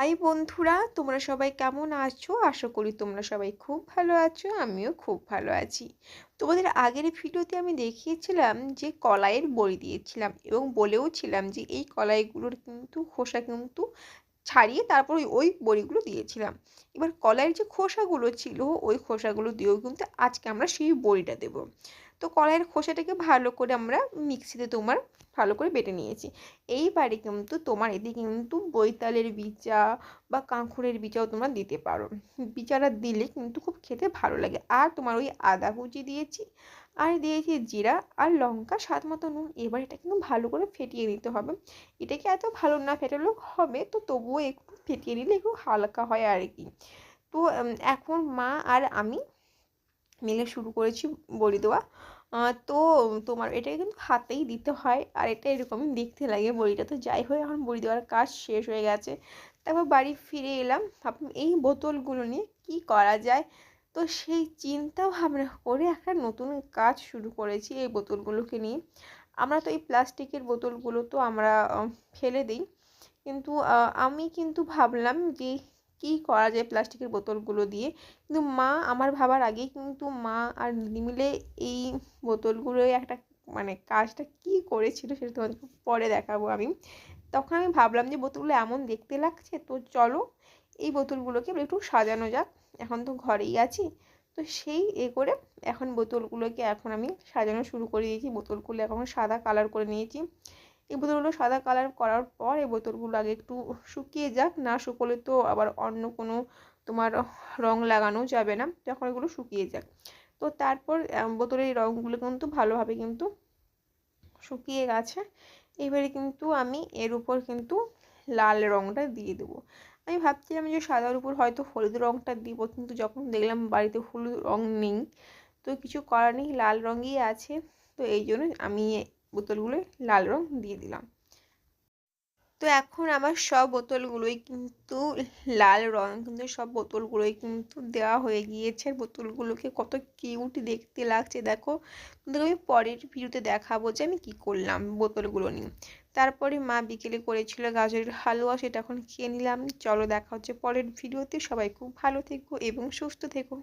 High বন্ধুরা, তোমরা সবাই কেমন আছো? আশা করি তোমরা সবাই খুব ভালো আছো, আমিও খুব ভালো আছি। তোমাদের আগের ভিডিওতে আমি দেখিয়েছিলাম যে কলাইয়ের বড়ি দিয়েছিলাম এবং বলেও ছিলাম যে এই কলাইগুলোর কিন্তু খোসা কিন্তু ছাড়িয়ে তারপর ওই বড়িগুলো দিয়েছিলাম। এবার কলাইয়ের যে খোসাগুলো ছিল, ওই খোসাগুলো দিয়েও কিন্তু আজকে আমরা সেই বড়িটা দেবো। তো কলাইয়ের খোসাটাকে ভালো করে আমরা মিক্সিতে তোমার ভালো করে বেটে নিয়েছি। এইবারে কিন্তু তোমার এদিকে কিন্তু বৈতালের বিচা বা কাঁকুড়ের বিচাও তোমরা দিতে পারো। বিচাটা দিলে কিন্তু খুব খেতে ভালো লাগে। আর তোমার ওই আদা কুচি দিয়েছি, আর দিয়েছি জিরা আর লঙ্কা, স্বাদ মতো নুন। এবার এটা কিন্তু ভালো করে ফেটিয়ে নিতে হবে। এটাকে এত ভালো না ফেটালেও হবে, তো তবুও একটু ফেটিয়ে নিলে একটু হালকা হয় আর কি। তো এখন মা আর আমি মিলে শুরু করেছি বড়ি দেওয়া। তো তোমার এটাকে কিন্তু হাতেই দিতে হয়, আর এটা এরকমই দেখতে লাগে বড়িটা তো যাই হোক, এখন বড়ি দেওয়ার কাজ শেষ হয়ে গেছে। তারপর বাড়ি ফিরে এলাম, ভাবলাম এই বোতলগুলো নিয়ে কি করা যায়? তো সেই চিন্তা ভাবনা করে একটা নতুন কাজ শুরু করেছি এই বোতলগুলোকে নিয়ে। আমরা তো এই প্লাস্টিকের বোতলগুলো তো আমরা ফেলে দিই। কিন্তু আমি কিন্তু ভাবলাম যে কী করা যায় প্লাস্টিকের বোতলগুলো দিয়ে? কিন্তু মা, আমার ভাবার আগেই কিন্তু মা আর দিদি মিলে এই বোতলগুলোই একটা মানে কাজটা কী করেছিল সেটা তোমাদেরকে পরে দেখাবো আমি। তখন আমি ভাবলাম যে বোতলগুলো এমন দেখতে লাগছে, তো চলো এই বোতলগুলোকে একটু সাজানো যাক। এখন তো ঘরেই আছি, তো সেই এ করে এখন বোতলগুলোকে এখন আমি সাজানো শুরু করে দিয়েছি। বোতলগুলো এখন সাদা কালার করে নিয়েছি। এই বোতলগুলো সাদা কালার করার পর এই বোতলগুলো আগে একটু শুকিয়ে যাক, না শুকোলে তো আবার অন্য কোনো তোমার রং লাগানো যাবে না। তখন এগুলো শুকিয়ে যাক। তো তারপর বোতলের এই রঙগুলো কিন্তু ভালোভাবে কিন্তু শুকিয়ে গেছে। এবারে কিন্তু আমি এর উপর কিন্তু লাল রঙটা দিয়ে দেবো। আমি ভাবছিলাম যে সাদার উপর হয়তো হলুদ রঙটা দিব, কিন্তু যখন দেখলাম বাড়িতে হলুদ রঙ নেই, তো কিছু করার নেই, লাল রঙই আছে। তো এই জন্য আমি বোতলগুলোয় লাল রং দিয়ে দিলাম। তো এখন আমার সব বোতলগুলোই কিন্তু লাল রং, কিন্তু সব বোতলগুলোই কিন্তু দেওয়া হয়ে গিয়েছে। বোতলগুলোকে কত কিউট দেখতে লাগছে, দেখো। কিন্তু আমি পরের ভিডিওতে দেখাবো যে আমি কি করলাম বোতলগুলো নিয়ে। তারপরে মা বিকেলে করেছিল গাজরের হালুয়া, সেটা এখন খেয়ে নিলাম। চলো দেখা হচ্ছে পরের ভিডিওতে। সবাই খুব ভালো থেকো এবং সুস্থ থেকো।